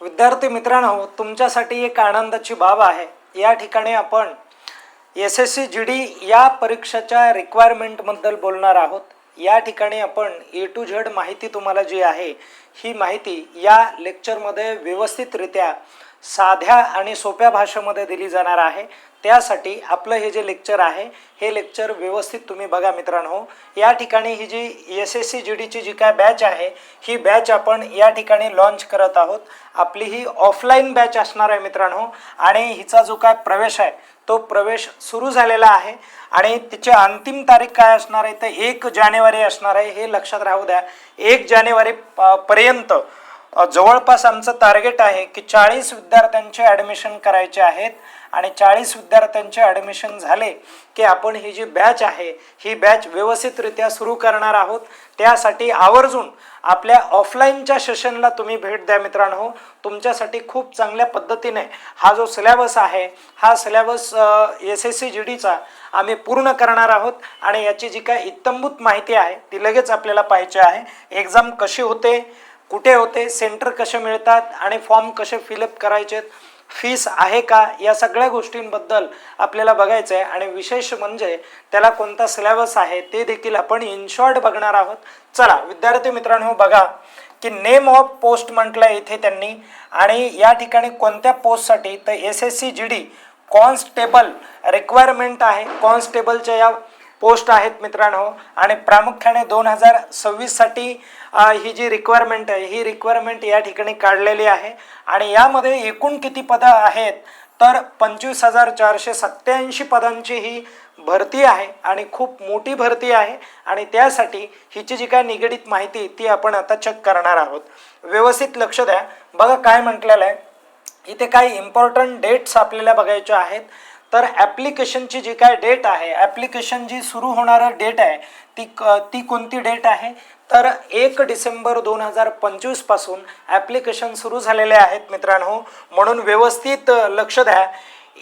विद्यार्थी मित्रांनो तुमच्यासाठी एक आनंदाची बाब आहे. या ठिकाणी आपण S S C G D या परीक्षेच्या रिक्वायरमेंटबद्दल बोलणार आहोत. या ठिकाणी आपण ए टू झेड माहिती तुम्हाला जी आहे ही माहिती या लेक्चरमध्ये व्यवस्थितरित्या साध्या आणि सोप्या भाषेमध्ये दिली जाणार आहे. त्यासाठी आपलं हे जे लेक्चर आहे हे लेक्चर व्यवस्थित तुम्ही बघा मित्रांनो. या ठिकाणी ही जी एस एस सी जी डीची जी काय बॅच आहे ही बॅच आपण या ठिकाणी लॉन्च करत आहोत. आपली ही ऑफलाईन बॅच असणार आहे मित्रांनो. आणि हिचा जो काय प्रवेश आहे तो प्रवेश सुरू झालेला आहे. आणि तिची अंतिम तारीख काय असणार आहे तर एक जानेवारी असणार आहे हे लक्षात राहू द्या. एक जानेवारी पर्यंत जवळपास आमचं टार्गेट आहे की चाळीस विद्यार्थ्यांचे ॲडमिशन करायचे आहेत. आणि चाळीस विद्यार्थ्यांचे ॲडमिशन झाले की आपण ही जी बॅच आहे ही बॅच व्यवस्थितरित्या सुरू करणार आहोत. त्यासाठी आवर्जून आपल्या ऑफलाईनच्या सेशनला तुम्ही भेट द्या मित्रांनो. तुमच्यासाठी खूप चांगल्या पद्धतीने हा जो सिलेबस आहे हा syllabus S S C G डीचा आम्ही पूर्ण करणार आहोत. आणि याची जी काय इत्तंभूत माहिती आहे ती लगेच आपल्याला पाहिजे आहे. एक्झाम कशी होते कुठे होते सेंटर कसे मिळतात आणि फॉर्म कसे फिलअप करायचे फीस आहे का या सगळ्या गोष्टींबद्दल आपल्याला बघायचं आहे आणि विशेष म्हणजे त्याला कोणता सिलेबस आहे ते देखील आपण इन शॉर्ट बघणार आहोत. चला विद्यार्थी मित्रांनो बघा की नेम ऑफ पोस्ट म्हटलं इथे त्यांनी. आणि या ठिकाणी कोणत्या पोस्टसाठी तर S S C G D constable requirement आहे. कॉन्स्टेबलच्या या पोस्ट आहेत मित्रांनो. आणि प्रामुख्याने दोन हजार सव्वीससाठी ही जी रिक्वायरमेंट आहे ही रिक्वायरमेंट या ठिकाणी काढलेली आहे. आणि यामध्ये एकूण किती पदं आहेत तर पंचवीस हजार चारशे सत्त्याऐंशी पदांची ही भरती आहे. आणि खूप मोठी भरती आहे. आणि त्यासाठी हिची जी काय निगडीत माहिती ती आपण आता चेक करणार आहोत. व्यवस्थित लक्ष द्या. बघा काय म्हटलेलं आहे. इथे काही इम्पॉर्टंट डेट्स आपल्याला बघायच्या आहेत. तर ॲप्लिकेशनची जी काय डेट आहे ॲप्लिकेशन जी सुरू होणारं डेट आहे ती क ती कोणती डेट आहे? तर एक डिसेंबर दोन हजार पंचवीसपासून ॲप्लिकेशन सुरू झालेले आहेत मित्रांनो. म्हणून व्यवस्थित लक्ष द्या.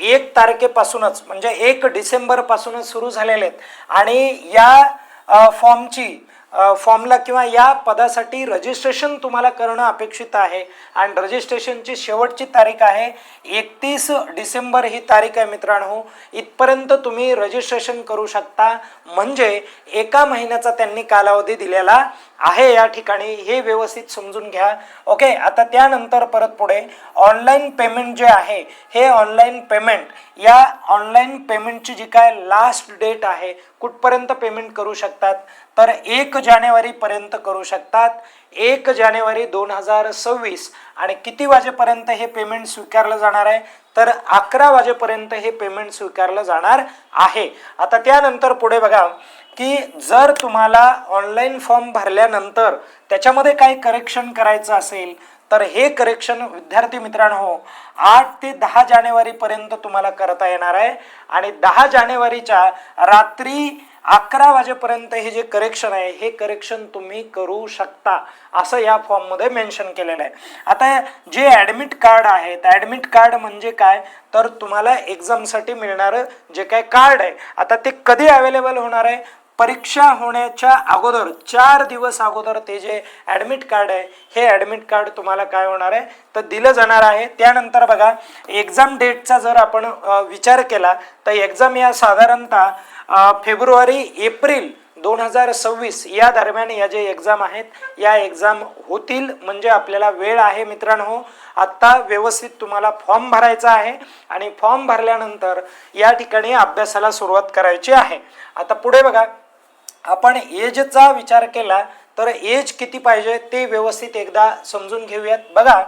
एक तारखेपासूनच म्हणजे एक डिसेंबरपासूनच सुरू झालेले आहेत. आणि या फॉर्मची फॉर्मला किंवा या पदासाठी रजिस्ट्रेशन तुम्हाला करणं अपेक्षित आहे. आणि रजिस्ट्रेशनची शेवटची तारीख आहे एकतीस डिसेंबर ही तारीख आहे मित्रांनो. इथपर्यंत तुम्ही रजिस्ट्रेशन करू शकता. म्हणजे एका महिन्याचा त्यांनी कालावधी दिलेला आहे या ठिकाणी हे व्यवस्थित समजून घ्या. ओके आता त्यानंतर परत पुढे ऑनलाईन पेमेंट जे आहे हे ऑनलाईन पेमेंट या ऑनलाईन पेमेंटची जी काय लास्ट डेट आहे कुठपर्यंत पेमेंट करू शकतात? तर एक जानेवारीपर्यंत करू शकतात. एक जानेवारी दोन हजार सव्वीस आणि किती वाजेपर्यंत हे पेमेंट स्वीकारलं जाणार आहे? तर अकरा वाजेपर्यंत हे पेमेंट स्वीकारलं जाणार आहे. आता त्यानंतर पुढे बघा की जर तुम्हाला ऑनलाईन फॉर्म भरल्यानंतर त्याच्यामध्ये काही करेक्शन करायचं असेल तर हे करेक्शन विद्यार्थी मित्रांनो आठ ते दहा जानेवारीपर्यंत तुम्हाला करता येणार आहे. आणि दहा जानेवारीच्या रात्री अकरा वाजेपर्यंत हे जे करेक्शन आहे हे करेक्शन तुम्ही करू शकता असं या फॉर्ममध्ये मेन्शन केलेलं आहे. आता जे ॲडमिट कार्ड आहेत ॲडमिट कार्ड म्हणजे काय? तर तुम्हाला एक्झामसाठी मिळणारं जे काय कार्ड आहे आता ते कधी अवेलेबल होणार आहे? परीक्षा होण्याच्या अगोदर चार दिवस अगोदर ते जे ॲडमिट कार्ड आहे हे ॲडमिट कार्ड तुम्हाला काय होणार आहे? तर दिलं जाणार आहे. त्यानंतर बघा एक्झाम डेटचा जर आपण विचार केला तर एक्झाम या साधारणतः फेब्रुवारी एप्रिल दोन हजार सव्वीस या दरम्यान या जे एक्झाम आहेत या एक्झाम होतील. म्हणजे आपल्याला वेळ आहे मित्रांनो. आत्ता व्यवस्थित तुम्हाला फॉर्म भरायचा आहे आणि फॉर्म भरल्यानंतर या ठिकाणी अभ्यासाला सुरुवात करायची आहे. आता पुढे बघा आपण एजचा विचार केला तर एज किती पाहिजे ते व्यवस्थित एकदा समजून घेऊयात. बघा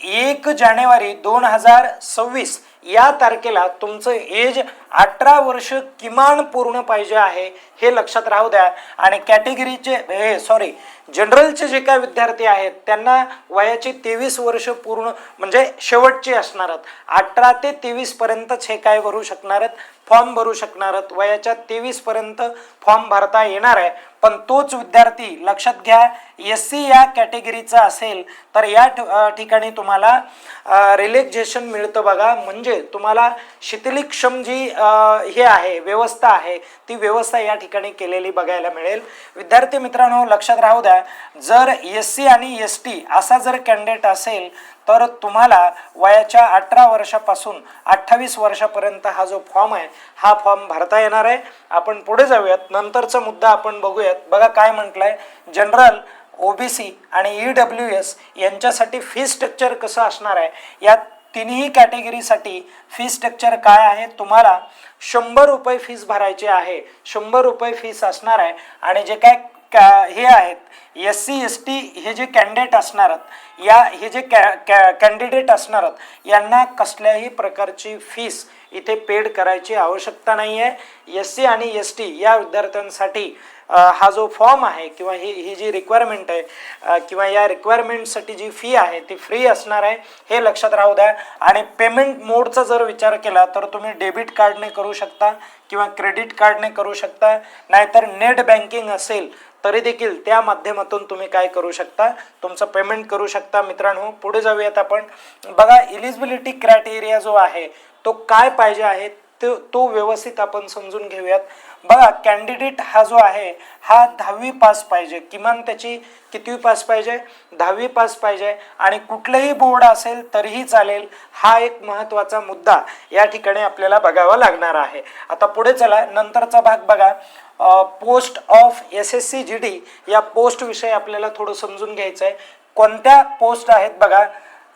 एक जानेवारी दोन हजार सव्वीस या तारखेला तुमचं एज अठरा वर्ष किमान पूर्ण पाहिजे आहे हे लक्षात राहू द्या. आणि कॅटेगरीचे हे सॉरी जनरलचे जे काय विद्यार्थी आहेत त्यांना वयाची तेवीस वर्ष पूर्ण म्हणजे शेवटची असणार आहेत. अठरा ते तेवीस पर्यंतच हे काय भरू शकणार आहेत? फॉर्म भरू शकणार आहेत. वयाच्या तेवीस पर्यंत फॉर्म भरता येणार आहे. पण तोच विद्यार्थी लक्षात घ्या एस सी या कॅटेगरीचा असेल तर या ठ- ठिकाणी तुम्हाला रिलॅक्झेशन मिळतं बघा. म्हणजे तुम्हाला शिथिलीक्षम जी हे आहे व्यवस्था आहे ती व्यवस्था या ठिकाणी केलेली बघायला मिळेल. विद्यार्थी मित्रांनो लक्षात राहू द्या जर एस सी आणि एस टी असा जर कॅन्डिडेट असेल तर तुम्हाला वयाच्या अठरा वर्षापासून अठ्ठावीस वर्षापर्यंत हा जो फॉर्म आहे हा फॉर्म भरता येणार आहे. आपण पुढे जाऊयात. नंतरचा मुद्दा आपण बघूयात. बघा काय म्हटलं आहे जनरल ओबीसी आणि ई डब्ल्यू एस यांच्यासाठी फी स्ट्रक्चर कसं असणार आहे? या तिन्ही कॅटेगरीसाठी फी स्ट्रक्चर काय आहे? तुम्हाला शंभर रुपये फीस भरायची आहे. शंभर रुपये फीस असणार आहे. आणि जे काय हे आहेत? एस सी एस टी हे जे कॅन्डिडेट असणार आहेत या हे जे कॅ कॅ कॅन्डिडेट असणार आहेत यांना कसल्याही प्रकारची फीस इथे पेड करायची आवश्यकता नाही आहे एस सी आणि एस टी या विद्यार्थ्यांसाठी हा जो फॉर्म आहे किंवा ही ही जी रिक्वायरमेंट आहे किंवा या रिक्वायरमेंटसाठी जी फी आहे ती फ्री असणार आहे हे लक्षात राहू द्या. आणि पेमेंट मोडचा जर विचार केला तर तुम्ही डेबिट कार्डने करू शकता किंवा क्रेडिट कार्डने करू शकता. नाहीतर नेट बँकिंग असेल तरी देखील त्या माध्यमातून तुम्ही काय करू शकता? तुमचं पेमेंट करू शकता. मित्रांनो पुढे जाऊयात आपण. बघा इलिजिबिलिटी क्रायटेरिया जो आहे तो काय पाहिजे आहे? तो तो व्यवस्थित आपण समजून घेऊयात. बघा कॅन्डिडेट हा जो आहे हा दहावी पास पाहिजे. किमान त्याची कितवी पास पाहिजे? दहावी पास पाहिजे. आणि कुठलंही बोर्ड असेल तरीही चालेल हा एक महत्त्वाचा मुद्दा या ठिकाणी आपल्याला बघावा लागणार आहे. आता पुढे चला नंतरचा भाग बघा. Post of S S C G D या पोस्टविषयी आपल्याला थोडं समजून घ्यायचं आहे कोणत्या पोस्ट आहेत बघा?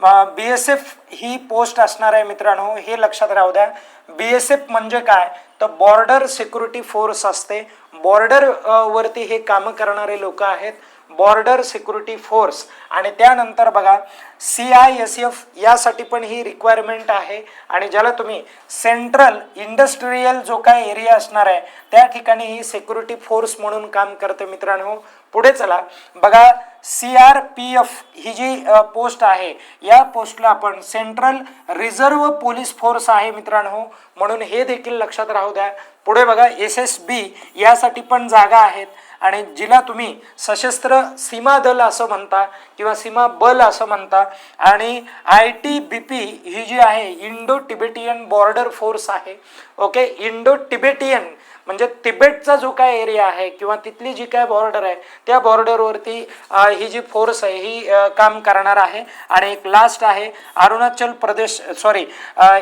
बी एस एफ ही पोस्ट असणार आहे मित्रांनो हे लक्षात राहू द्या. बी एस एफ म्हणजे काय? तर बॉर्डर सिक्युरिटी फोर्स असते. बॉर्डर वरती हे कामं करणारे लोक आहेत. Border security force. आणि त्यानंतर बघा सी आय एस एफ यासाठी पण ही रिक्वायरमेंट आहे. आणि ज्याला तुम्ही सेंट्रल इंडस्ट्रीयल जो काय एरिया असणार आहे त्या ठिकाणी ही सिक्युरिटी फोर्स म्हणून काम करते मित्रांनो. पुढे चला. बघा सी आर पी एफ ही जी पोस्ट आहे या पोस्टला आपण सेंट्रल रिझर्व्ह पोलीस फोर्स आहे मित्रांनो. म्हणून हे देखील लक्षात राहू द्या. पुढे बघा एस एस बी यासाठी पण जागा आहेत. आणि जिला तुम्ही सशस्त्र सीमा दल असं म्हणता किंवा सीमा बल असं म्हणता. आणि आय टी बी पी ही जी आहे इंडो टिबेटियन बॉर्डर फोर्स आहे. ओके इंडो टिबेटियन म्हणजे तिबेटचा जो काय एरिया आहे किंवा तिथली जी काय बॉर्डर आहे त्या बॉर्डरवरती ही जी फोर्स आहे ही काम करणार आहे. आणि एक लास्ट आहे Arunachal Pradesh sorry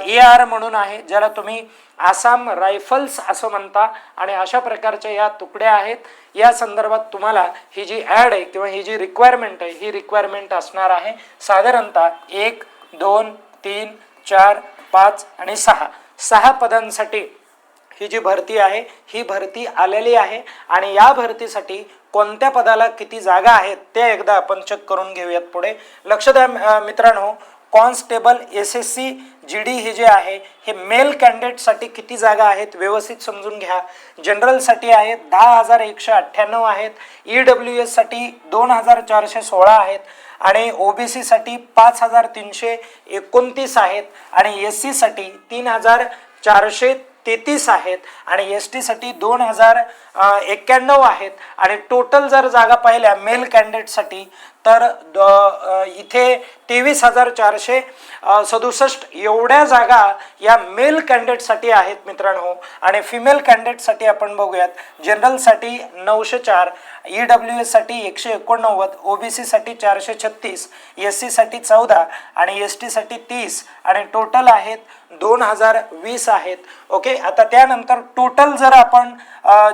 A R म्हणून आहे ज्याला तुम्ही आसाम रायफल्स असं म्हणता. आणि अशा प्रकारच्या या तुकड्या आहेत. या संदर्भात तुम्हाला ही जी ॲड आहे किंवा ही जी रिक्वायरमेंट आहे ही रिक्वायरमेंट असणार आहे. साधारणतः एक दोन तीन चार पाच आणि सहा. सहा पदांसाठी ही जी भरती आहे ही भरती आलेली आहे आणि या भरतीसाठी कोणत्या पदाला किती जागा आहेत ते एकदा आपण चेक करून घेऊयात पुढे. लक्ष द्या मित्रांनो constable S S C G D हे जे आहे हे मेल कॅन्डिडेटसाठी किती जागा आहेत व्यवस्थित समजून घ्या. जनरलसाठी आहेत दहा हजार एकशे अठ्ठ्याण्णव आहेत ई डब्ल्यू एससाठी दोन हजार चारशे सोळा आहेत आणि ओ बी सीसाठी पाच हजार तीनशे एकोणतीस आहेत आणि एस सीसाठी तीन हजार चारशे तेहतीस आहेत आणि एस टीसाठी दोन हजार एक्क्याण्णव आहेत. आणि टोटल जर जागा पाहिल्या मेल कॅन्डिडेटसाठी तर द- इथे तेवीस हजार चारशे सदुसष्ट एवढ्या जागा या मेल कॅन्डिडेटसाठी आहेत मित्रांनो. आणि फिमेल कॅन्डिडेटसाठी आपण बघूयात जनरलसाठी नऊशे चार ई डब्ल्यू एससाठी एकशे एकोणनव्वद ओ बी सीसाठी चारशे छत्तीस एस सीसाठी चौदा आणि एस टीसाठी तीस. आणि टोटल आहेत दोन हजार वीस आहेत. ओके आता त्यानंतर टोटल जर आपण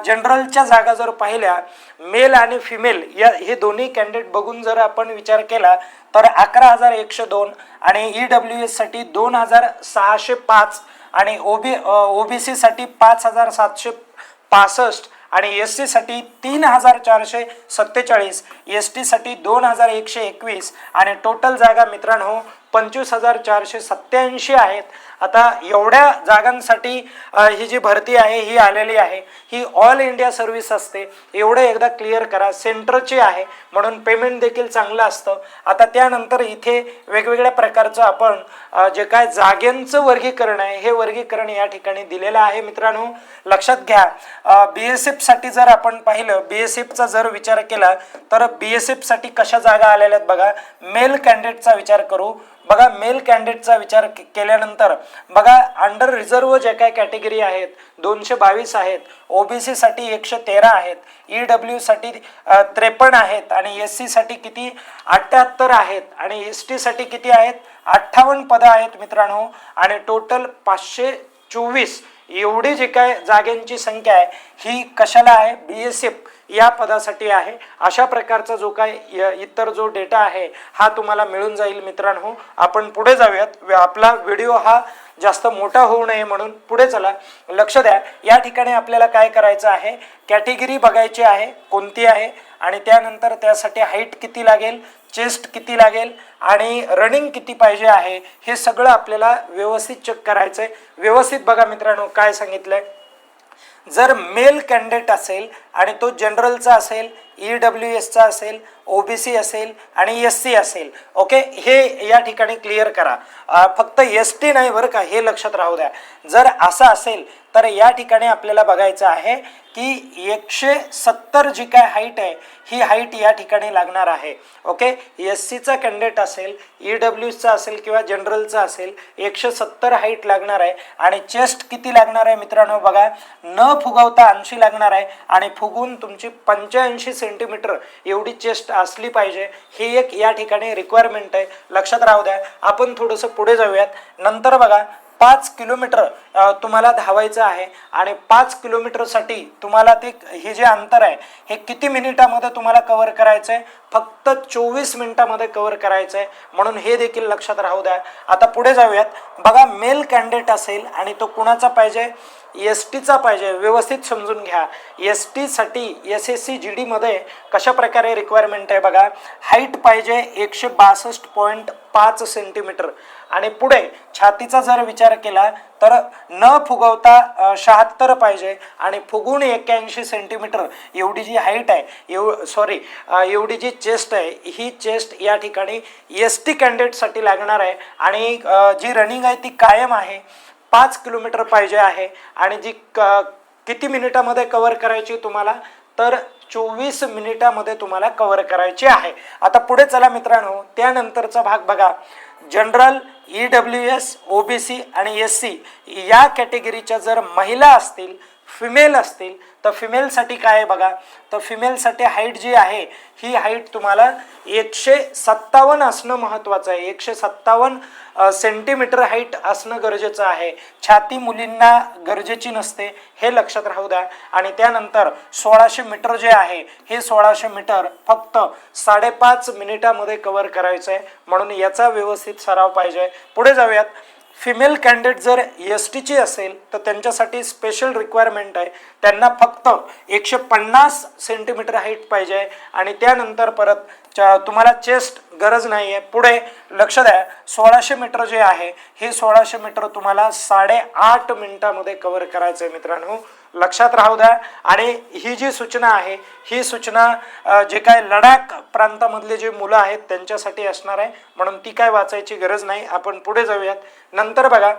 जनरलच्या जागा जर पाहिल्या मेल आणि फिमेल या हे दोन्ही कॅन्डिडेट बघून जर आपण विचार केला तर अकरा हजार एकशे दोन आणि ई डब्ल्यू एससाठी दोन हजार सहाशे पाच आणि ओबी ओबीसीसाठी पाच हजार सातशे पासष्ट आणि एस सीसाठी तीन हजार चारशे सत्तेचाळीस एस टीसाठी दोन हजार एकशे एकवीस आणि टोटल जागा मित्रांनो पंचवीस हजार चारशे सत्याऐंशी आहेत. आता एवढ्या जागांसाठी ही जी भरती आहे ही आलेली आहे ही ऑल इंडिया सर्व्हिस असते. एवढं एकदा क्लिअर करा. सेंटरची आहे म्हणून पेमेंट देखील चांगलं असतं. आता त्यानंतर इथे वेगवेगळ्या प्रकारचं आपण जे काय जागेंचं वर्गीकरण आहे हे वर्गीकरण या ठिकाणी दिलेलं आहे. मित्रांनो लक्षात घ्या बी एस एफसाठी जर आपण पाहिलं बी एस एफचा जर विचार केला तर बी एस एफसाठी कशा जागा आलेल्या आहेत बघा. मेल कॅन्डिडेटचा विचार करू. बघा मेल कॅन्डिडेटचा विचार केल्यानंतर बघा अंडर रिझर्व जे काय कॅटेगरी आहेत दोनशे बावीस आहेत ओ बी सीसाठी एकशे तेरा आहेत ई डब्ल्यूसाठी त्रेपन्न आहेत आणि एस सीसाठी किती? अठ्ठ्याहत्तर आहेत आणि एस टीसाठी किती आहेत? अठ्ठावन्न पदं आहेत मित्रांनो आणि टोटल पाचशे चोवीस एवढी जी काय जागेंची संख्या आहे ही कशाला आहे? बी एस एफ या पदासाठी आहे. अशा प्रकारचा जो काय य- इतर जो डेटा आहे हा तुम्हाला मिळून जाईल मित्रांनो. आपण पुढे जाऊयात. व- आपला व्हिडिओ हा जास्त मोठा होऊ नये म्हणून पुढे चला. लक्ष द्या. या ठिकाणी आपल्याला काय करायचं आहे? कॅटेगरी बघायची आहे. कोणती आहे? आणि त्यानंतर त्यासाठी हाईट किती लागेल? चेस्ट किती लागेल? आणि रनिंग किती पाहिजे आहे? हे सगळं आपल्याला व्यवस्थित चेक करायचं आहे व्यवस्थित बघा मित्रांनो काय सांगितलं आहे जर मेल कॅन्डिडेट असेल आणि तो जनरलचा असेल ई डब्ल्यू एसचा असेल ओबीसी असेल आणि एस सी असेल ओके? हे या ठिकाणी क्लिअर करा. फक्त एस टी नाही बरं का हे लक्षात राहू द्या. जर असं असेल तर या ठिकाणी आपल्याला बघायचं आहे की एकशे सत्तर जी काय हाईट आहे ही हाईट या ठिकाणी लागणार आहे ओके? एस सीचा कॅन्डिडेट असेल ई डब्ल्यूचा असेल किंवा जनरलचा असेल एकशे सत्तर हाईट लागणार आहे. आणि चेस्ट किती लागणार आहे मित्रांनो बघा न फुगवता ऐंशी लागणार आहे आणि फुगून तुमची पंच्याऐंशी सेंटीमीटर एवढी चेस्ट असली पाहिजे ही एक या ठिकाणी रिक्वायरमेंट आहे. लक्षात राहू द्या. आपण थोडंसं पुढे जाऊयात. नंतर बघा पाच किलोमीटर तुम्हाला धावायचं आहे आणि पाच किलोमीटरसाठी तुम्हाला ते हे जे अंतर आहे हे किती मिनिटामध्ये तुम्हाला कव्हर करायचं आहे फक्त चोवीस मिनिटामध्ये कव्हर करायचं आहे म्हणून हे देखील लक्षात राहू द्या. आता पुढे जाऊयात. बघा मेल कॅन्डिडेट असेल आणि तो कुणाचा पाहिजे? एस टीचा पाहिजे. व्यवस्थित समजून घ्या. एस टीसाठी एस एस सी जी डीमध्ये कशा प्रकारे रिक्वायरमेंट आहे बघा? हाईट पाहिजे एकशे बासष्ट पॉईंट पाच सेंटीमीटर आणि पुढे छातीचा जर विचार केला तर न फुगवता शहात्तर पाहिजे आणि फुगून एक्क्याऐंशी सेंटीमीटर एवढी जी हाईट आहे एव सॉरी एवढी जी चेस्ट आहे ही चेस्ट या ठिकाणी एस टी कॅन्डिडेटसाठी लागणार आहे. आणि जी रनिंग आहे ती कायम आहे. पाच किलोमीटर पाहिजे आहे. आणि जी क किती मिनिटामध्ये कवर करायची तुम्हाला? तर चोवीस मिनिटामध्ये तुम्हाला कव्हर करायची आहे. आता पुढे चला मित्रांनो. त्यानंतरचा भाग बघा. General E W S O B C आणि एस सी या कॅटेगरीच्या जर महिला असतील फिमेल असतील तर फिमेलसाठी काय आहे बघा? तर फिमेलसाठी हाईट जी आहे ही हाईट तुम्हाला एकशे सत्तावन्न असणं महत्त्वाचं आहे. एकशे सत्तावन्न सेंटीमीटर हाईट असणं गरजेचं आहे. छाती मुलींना गरजेची नसते हे लक्षात राहू द्या. आणि त्यानंतर सोळाशे मीटर जे आहे हे सोळाशे मीटर फक्त साडेपाच मिनिटामध्ये कव्हर करायचं आहे म्हणून याचा व्यवस्थित सराव पाहिजे. पुढे जाऊयात. फिमेल कॅन्डिडेट जर एस टीची असेल तर त्यांच्यासाठी स्पेशल रिक्वायरमेंट आहे. त्यांना फक्त एकशे पन्नास सेंटीमीटर हाईट पाहिजे आणि त्यानंतर परत तुम्हाला चेस्ट गरज नाही आहे पुढे लक्ष द्या. सोळाशे मीटर जे आहे हे सोळाशे मीटर तुम्हाला साडेआठ मिनिटामध्ये कव्हर करायचं आहे मित्रांनो. लक्षात राहू द्या. आणि ही जी सूचना आहे ही सूचना जे काय लडाख प्रांतामधले जे मुलं आहेत त्यांच्यासाठी असणार आहे. म्हणून ती काय वाचायची गरज नाही. आपण पुढे जाऊयात. नंतर बघा.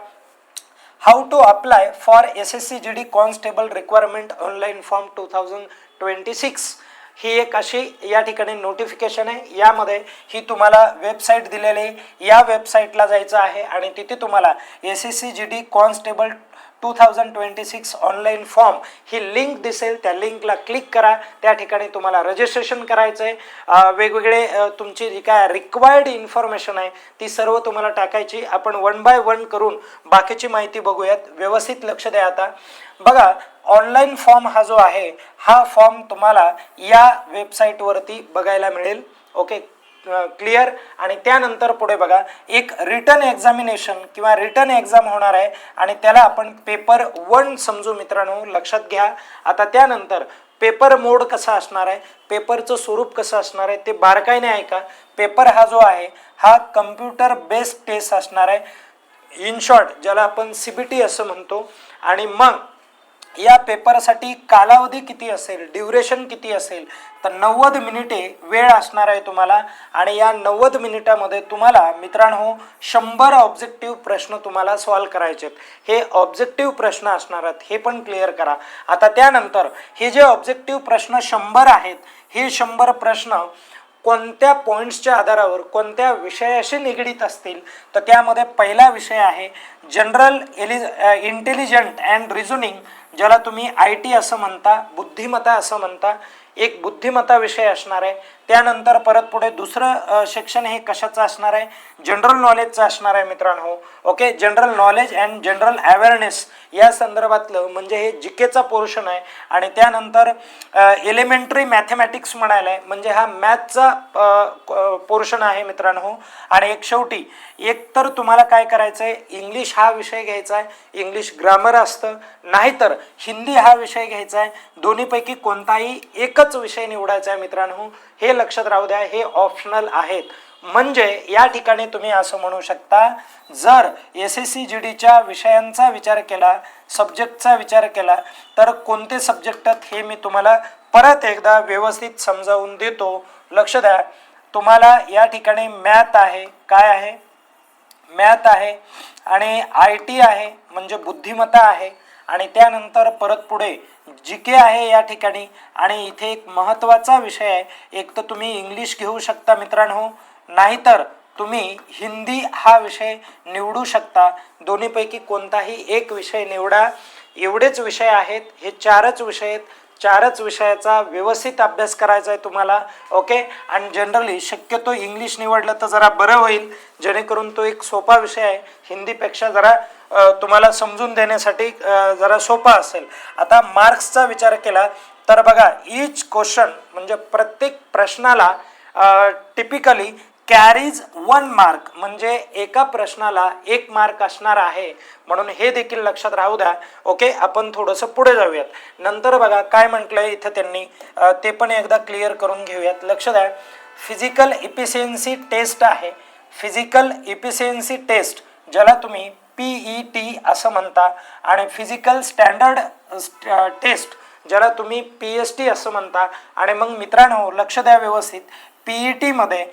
How to apply for S S C G D constable requirement online form two thousand twenty six ही एक अशी या ठिकाणी नोटिफिकेशन आहे. यामध्ये ही तुम्हाला वेबसाईट दिलेली आहे. या वेबसाईटला जायचं आहे आणि तिथे तुम्हाला S S C G D constable two thousand twenty six online form ही लिंक दिसेल. त्या लिंकला क्लिक करा. त्या ठिकाणी तुम्हाला रजिस्ट्रेशन करायचं आहे वेगवेगळे तुमची जी काय रिक्वायर्ड इन्फॉर्मेशन आहे ती सर्व तुम्हाला टाकायची. आपण वन बाय वन करून बाकीची माहिती बघूयात. व्यवस्थित लक्ष द्या आता. बघा ऑनलाईन फॉर्म हा जो आहे हा फॉर्म तुम्हाला या वेबसाईटवरती बघायला मिळेल. ओके क्लिअर आणि त्यानंतर पुढे बघा एक रिटर्न एक्झामिनेशन किंवा रिटर्न एक्झाम होणार आहे आणि त्याला आपण पेपर वन समजू मित्रांनो लक्षात घ्या. आता त्यानंतर पेपर मोड कसा असणार आहे? पेपरचं स्वरूप कसं असणार आहे? ते बारकाईने ऐका. पेपर हा जो आहे हा कम्प्युटर बेस्ड टेस्ट असणार आहे. इन शॉर्ट ज्याला आपण सी बी टी असं म्हणतो. आणि मग या पेपरसाठी कालावधी किती असेल ड्युरेशन किती असेल तर नव्वद मिनिटे वेळ असणार आहे तुम्हाला. आणि या नव्वद मिनिटामध्ये तुम्हाला मित्रांनो शंभर ऑब्जेक्टिव्ह प्रश्न तुम्हाला सॉल्व करायचे आहेत. हे ऑब्जेक्टिव्ह प्रश्न असणार आहेत हे पण क्लिअर करा. आता त्यानंतर हे जे ऑब्जेक्टिव्ह प्रश्न शंभर आहेत हे शंभर प्रश्न कोणत्या पॉईंट्सच्या आधारावर कोणत्या विषयाशी निगडीत असतील तर त्यामध्ये पहिला विषय आहे जनरल एलि इंटेलिजंट अँड रिझनिंग ज्याला तुम्ही आय टी असं म्हणता बुद्धिमत्ता असं म्हणता एक बुद्धिमत्ता विषय असणार आहे. त्यानंतर परत पुढे दुसरं सेक्शन हे कशाचं असणार आहे? जनरल नॉलेजचं असणार आहे मित्रांनो. Okay general knowledge and general awareness या संदर्भातलं म्हणजे हे जिकेचा पोर्शन आहे. आणि त्यानंतर एलिमेंटरी मॅथमॅटिक्स म्हणायला आहे म्हणजे हा मॅथचा पोर्शन आहे मित्रांनो. आणि एक शेवटी एक तर तुम्हाला काय करायचं आहे इंग्लिश हा विषय घ्यायचा आहे इंग्लिश ग्रामर असतं. नाहीतर हिंदी हा विषय घ्यायचा आहे दोन्हीपैकी कोणताही एकच विषय निवडायचा आहे मित्रांनो. हे लक्षात राहू द्या हे ऑप्शनल आहेत. म्हणजे या ठिकाणी तुम्ही असं म्हणू शकता जर एस एस सी जी डीच्या विषयांचा विचार केला सब्जेक्टचा विचार केला तर कोणते सब्जेक्टात हे मी तुम्हाला परत एकदा व्यवस्थित समजावून देतो. लक्ष द्या तुम्हाला या ठिकाणी मॅथ आहे. काय आहे? मॅथ आहे आणि आय टी आहे म्हणजे बुद्धिमत्ता आहे. आणि त्यानंतर परत पुढे जी के आहे या ठिकाणी. आणि इथे एक महत्त्वाचा विषय आहे. एक तर तुम्ही इंग्लिश घेऊ शकता मित्रांनो. नाहीतर तुम्ही हिंदी हा विषय निवडू शकता. दोन्हीपैकी कोणताही एक विषय निवडा. एवढेच विषय आहेत. हे चारच विषय आहेत. चारच विषयाचा व्यवस्थित अभ्यास करायचा आहे तुम्हाला. ओके? आणि जनरली शक्यतो इंग्लिश निवडलं तर जरा बरं होईल. जेणेकरून तो एक सोपा विषय आहे. हिंदीपेक्षा जरा तुम्हाला समजून देण्यासाठी जरा सोपा असेल. आता मार्क्सचा विचार केला तर बघा इच क्वेश्चन म्हणजे प्रत्येक प्रश्नाला टिपिकली कॅरीज वन मार्क म्हणजे एका प्रश्नाला एक मार्क असणार आहे. म्हणून हे देखील लक्षात राहू द्या. ओके आपण थोडंसं पुढे जाऊयात. नंतर बघा काय म्हटलंय इथं त्यांनी? ते पण एकदा क्लिअर करून घेऊयात. लक्ष द्या. फिजिकल इफिशियन्सी टेस्ट आहे. फिजिकल इफिशियन्सी टेस्ट ज्याला तुम्ही पी ई टी असं म्हणता. आणि फिजिकल स्टँडर्ड टेस्ट ज्याला तुम्ही पी एस टी असं म्हणता. आणि मग मित्रांनो लक्ष द्या व्यवस्थित. पी ई टीमध्ये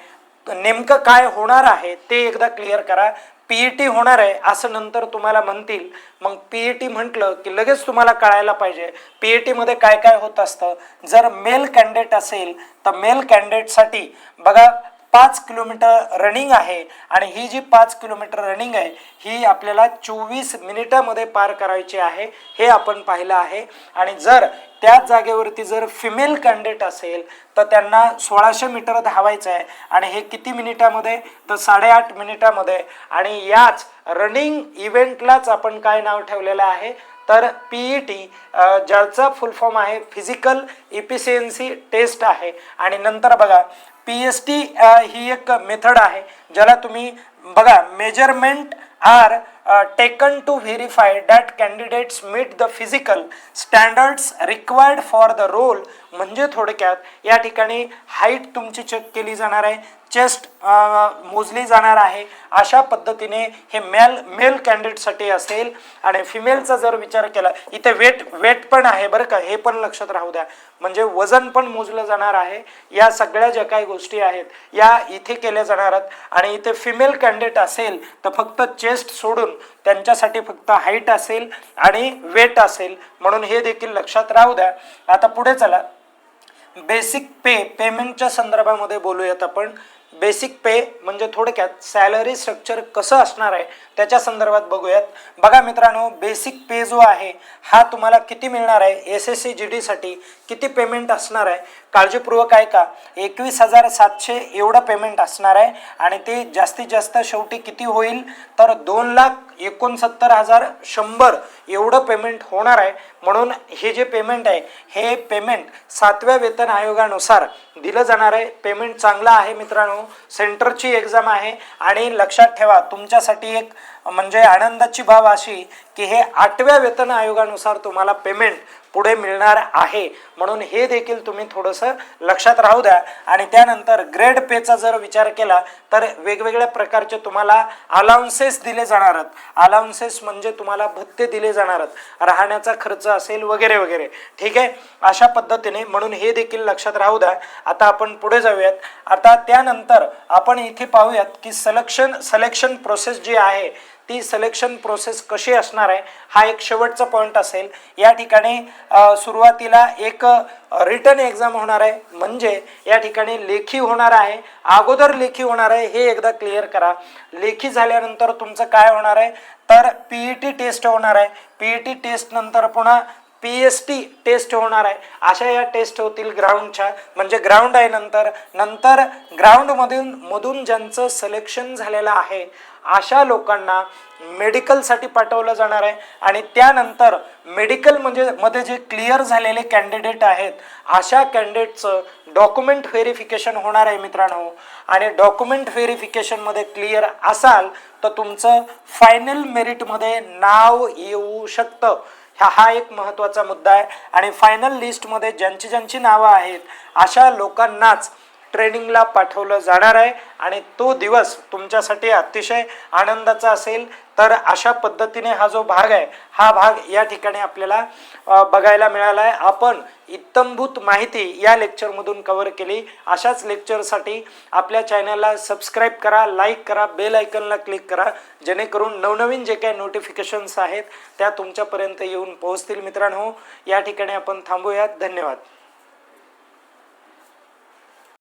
नेमकं काय होणार आहे ते एकदा क्लिअर करा. पीई टी होणार आहे असं नंतर तुम्हाला म्हणतील. मग पीई टी म्हटलं की लगेच तुम्हाला कळायला पाहिजे. पीई टीमध्ये काय काय होत असतं? जर मेल कॅन्डिडेट असेल तर मेल कॅन्डिडेटसाठी बघा पाच किलोमीटर रनिंग आहे आणि ही जी पाच किलोमीटर रनिंग आहे ही आपल्याला चोवीस मिनिटामध्ये पार करायची आहे हे आपण पाहिलं आहे. आणि जर त्याच जागेवरती जर फिमेल कॅन्डिडेट असेल तर त्यांना सोळाशे मीटर धावायचं आहे. आणि हे किती मिनिटामध्ये? तर साडेआठ मिनिटामध्ये. आणि याच रनिंग इव्हेंटलाच आपण काय नाव ठेवलेलं आहे? तर पी ई टी ज्याचा फुल फॉर्म आहे फिजिकल इफिशियन्सी टेस्ट आहे. आणि नंतर बघा पी एस टी ही एक मेथड आहे ज्याला तुम्ही बघा measurement are taken to verify that candidates meet the physical standards required for the role म्हणजे थोडक्यात या ठिकाणी हाईट तुमची चेक केली जाणार आहे. चेस्ट मोजली जाणार आहे. अशा पद्धतीने हे मेल मेल कॅन्डिडेटसाठी असेल. आणि फिमेलचा जर विचार केला इथे वेट वेट पण आहे बरं का हे पण लक्षात राहू द्या. म्हणजे वजन पण मोजलं जाणार आहे. या सगळ्या ज्या काही गोष्टी आहेत या इथे केल्या जाणार आहेत. आणि इथे फिमेल कॅन्डिडेट असेल तर फक्त चेस्ट सोडून त्यांच्यासाठी फक्त हाईट असेल आणि वेट असेल. म्हणून हे देखील लक्षात राहू द्या. आता पुढे चला. बेसिक पे पेमेंटच्या संदर्भामध्ये बोलूयात आपण. बेसिक पे म्हणजे थोडक्यात सॅलरी स्ट्रक्चर कसं असणार आहे? त्याच्या संदर्भात बघूयात. बघा मित्रांनो बेसिक पे जो आहे हा तुम्हाला किती मिळणार आहे? एस एस सी जी डीसाठी किती पेमेंट असणार आहे? काळजीपूर्वक आहे का एकवीस हजार सातशे एवढं पेमेंट असणार आहे आणि ते जास्तीत जास्त शेवटी किती होईल? तर दोन लाख एकोणसत्तर हजार शंभर एवढं पेमेंट होणार आहे. म्हणून हे जे पेमेंट आहे हे पेमेंट सातव्या वेतन आयोगानुसार दिलं जाणार आहे. पेमेंट चांगलं आहे मित्रांनो. सेंटरची एक्झाम आहे आणि लक्षात ठेवा तुमच्यासाठी एक म्हणजे आनंदाची बाब अशी की हे आठव्या वेतन आयोगानुसार तुम्हाला पेमेंट पुढे मिळणार आहे. म्हणून हे देखील तुम्ही थोडंसं लक्षात राहू द्या. आणि त्यानंतर ग्रेड पेचा जर विचार केला तर वेगवेगळ्या प्रकारचे तुम्हाला अलाउन्सेस दिले जाणार आहेत. अलाउन्सेस म्हणजे तुम्हाला भत्ते दिले जाणार आहेत. राहण्याचा खर्च असेल वगैरे वगैरे. ठीक आहे? अशा पद्धतीने म्हणून हे देखील लक्षात राहू द्या. आता आपण पुढे जाऊयात. आता त्यानंतर आपण इथे पाहूयात की सलेक्शन सलेक्शन प्रोसेस जी आहे ती सिलेक्शन प्रोसेस कशी असणार आहे हा एक शेवटचा पॉईंट असेल. या ठिकाणी सुरुवातीला एक रिटर्न एक्झाम होणार आहे. म्हणजे या ठिकाणी लेखी होणार आहे. अगोदर लेखी होणार आहे हे एकदा क्लिअर करा. लेखी झाल्यानंतर तुमचं काय होणार आहे? तर पीई टी टेस्ट होणार आहे. पीई टी टेस्ट नंतर पुन्हा पी एस टी टेस्ट होणार आहे. अशा या टेस्ट होतील ग्राउंडच्या म्हणजे ग्राउंड आहे नंतर. नंतर ग्राउंडमधून मधून ज्यांचं सिलेक्शन झालेलं आहे अशा लोकांना मेडिकलसाठी पाठवलं जाणार आहे. आणि त्यानंतर मेडिकल म्हणजे मध्ये जे क्लिअर झालेले कॅन्डिडेट आहेत अशा कॅन्डिडेटचं डॉक्युमेंट व्हेरिफिकेशन होणार आहे मित्रांनो. आणि डॉक्युमेंट व्हेरिफिकेशनमध्ये क्लिअर असाल तर तुमचं फायनल मेरिटमध्ये नाव येऊ शकतं. हा हा एक महत्त्वाचा मुद्दा आहे. आणि फायनल लिस्टमध्ये ज्यांची ज्यांची नावं आहेत अशा लोकांनाच ट्रेनिंगला पाठवलं जाणार आहे आणि तो दिवस तुमच्यासाठी अतिशय आनंदाचा असेल. तर अशा पद्धतीने हा जो भाग आहे हा भाग या ठिकाणी आपल्याला बघायला मिळाला आहे आपण इत्तमभूत माहिती या लेक्चरमधून कव्हर केली. अशाच लेक्चरसाठी आपल्या चॅनलला सबस्क्राईब करा लाईक करा बेल आयकनला क्लिक करा. जेणेकरून नवनवीन जे काही नोटिफिकेशन्स आहेत त्या तुमच्यापर्यंत येऊन पोहोचतील मित्रांनो. या ठिकाणी आपण थांबूयात. धन्यवाद.